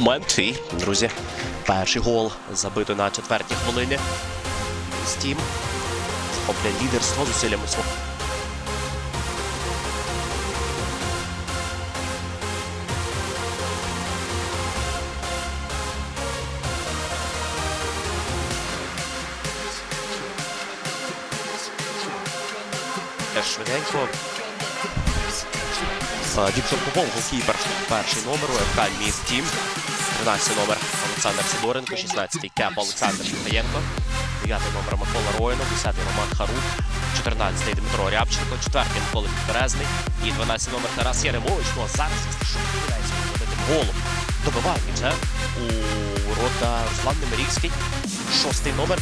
момент. І, друзі, перший гол забито на четвертій хвилині. Стім захоплює лідерство зусиллями свого. Швиденько. Е, Віктор Попов, голкіпер, перший номер у ФК Міст Тім. 13 номер Олександр Сидоренко, 16-й кеп Олександр Шухаєнко, 9 номер Микола Роїнов, 10 Роман Харук, 14-й Дмитро Рябченко, 4 Микола Підберезний і 12 номер Тарас Яремович. Ну а зараз, помиляється, забитим голом. Добиває це у рота Руслан Немирівський, шостий номер.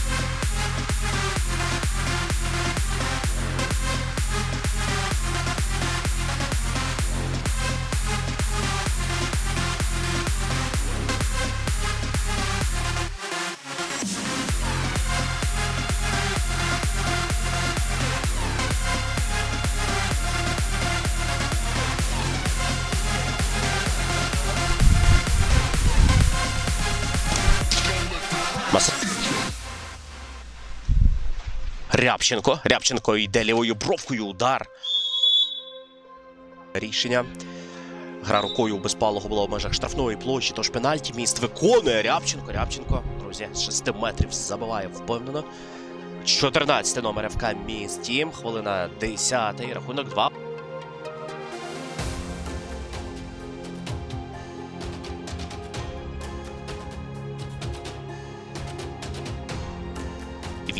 Рябченко. Рябченко йде лівою бровкою. Удар. Рішення. Гра рукою безпалого була в межах штрафної площі, тож пенальті міст виконує Рябченко. Рябченко, друзі, з 6 метрів забиває впевнено. 14 номер ФК міст Тім. Хвилина 10. Рахунок 2.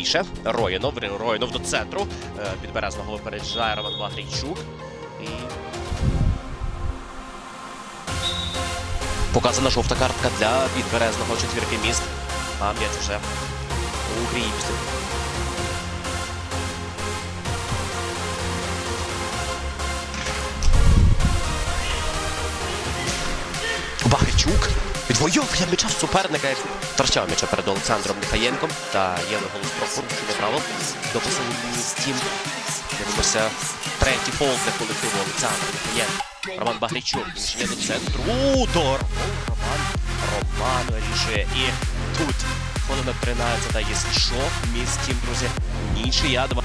Віше. Роїнов. Роїнов до центру. Е, Підберезного випереджає Роман Багрійчук. І Показана жовта картка для підберезного четвірки міст. А м'яч вже у грі після. Відвоює м'яча в суперника. як Втрачав м'яча перед Олександром Михаєнком та є голос про порушення правил до посилення стім. Дивимося третій фол для колективу Олександра Михаєнка. Роман Багричук, рішення до центру. Удар! Роман. Роман вирішує. І тут хвилина 13 є що. Міст тім, друзі. Нічия. Два.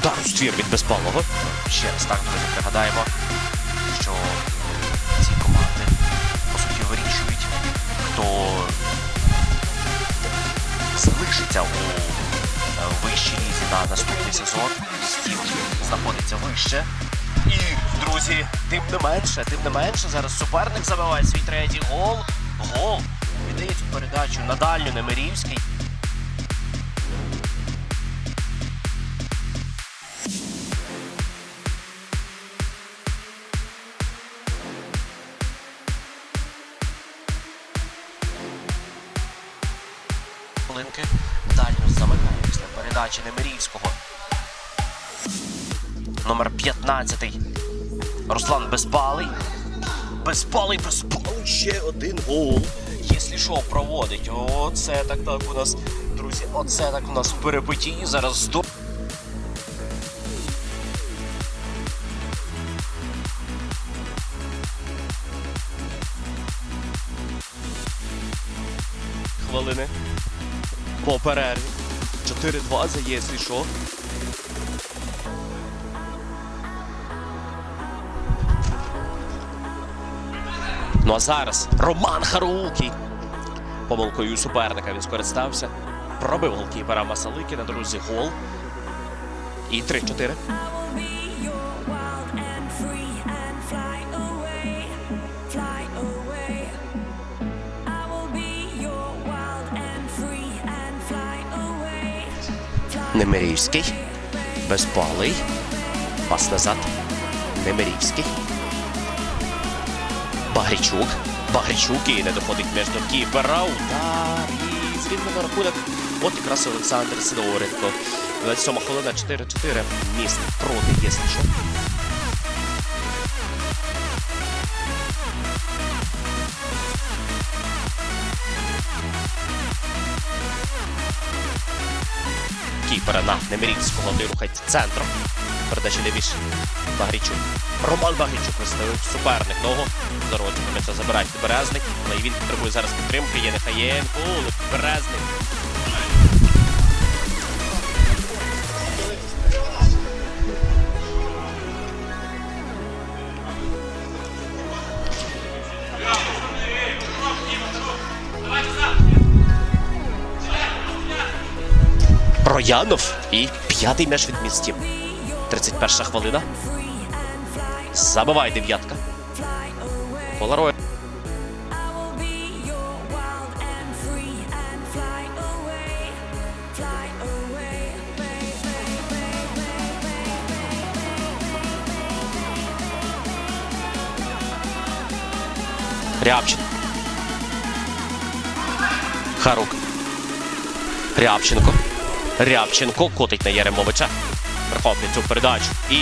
Удар у ствір від безпалого. Ще раз так, друзі, пригадаємо, що ці команди по суті вирішують, хто залишиться у е, вищій лізі на наступний сезон. Стів знаходиться вище. І, друзі, тим не менше, тим не менше, зараз суперник забиває свій третій гол. Гол віддає цю передачу на дальню Немирівський. Передачі Немирівського. Номер 15. Руслан Безпалий. Безпалий, Безпалий, ще один гол. Якщо що, проводить. Оце так так у нас, друзі, оце так у нас в перепитії. Зараз здор... хвилини по перерві. 4-2 за єслі що. Ну а зараз Роман Харуки. Помилкою суперника він скористався. Пробив голкіпера Масаликіна, друзі, гол. І 3-4. Немирівський. Безпалий. Пас назад. Немирівський. Багрічук. Багрічук і не доходить між до кіпера. Удар. І звільнено рахунок. От якраз Олександр Сидоренко. 27 хвилина 4-4. Міст проти Єслішо. Голкіпера на Немирівського. Той рухається центром. Передача лівіше. Багрічук. Роман Багрічук виставив суперник ногу. Здорово, це забирають Березник. Але він потребує зараз підтримки. Є Нехаєнко. Березник. Роянов і п'ятий м'яч від містів. 31 хвилина. Забиває дев'ятка. Away. Рябченко. Харук. Рябченко. Рябченко котить на Яремовича. Прихоплює цю передачу. І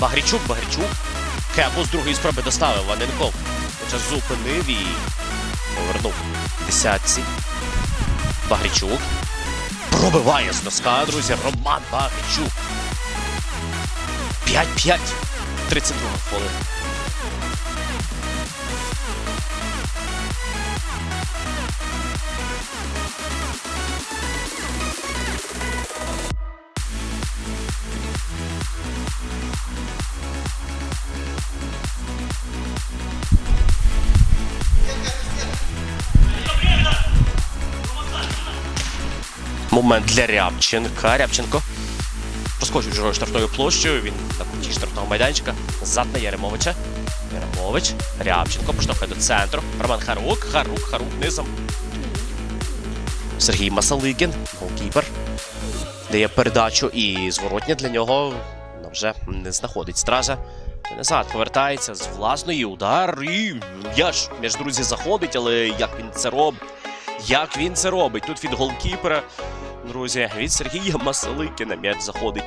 Багрічук, Багрічук. Кепу з другої спроби доставив Ваненков. Хоча зупинив і повернув десятці. Багрічук. Пробиває з носка, друзі. Роман Багрічук. 5-5. 32 хвилина. Момент для Рябченка. Рябченко проскочив чужою штрафною площею. Він на куті штрафного майданчика. Зад на Яремовича. Яремович. Рябченко поштовхує до центру. Роман Харук. Харук, Харук низом. Сергій Масалигін, голкіпер. Дає передачу і зворотня для нього вже не знаходить стража. Назад повертається з власної удар і м'яч, м'яч, друзі, заходить, але як він це робить? Як він це робить? Тут від голкіпера, друзі, від Сергія Масаликіна м'яч заходить.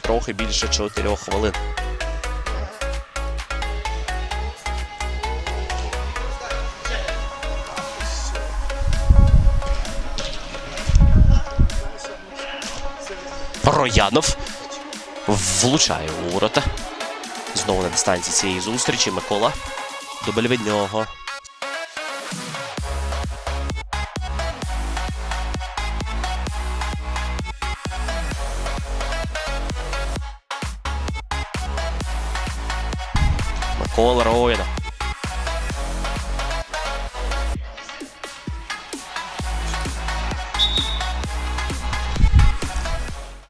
Трохи більше 4 хвилин. Роянов влучає у ворота. Знову на дистанції цієї зустрічі Микола. Дубль від нього. Микола Роянов.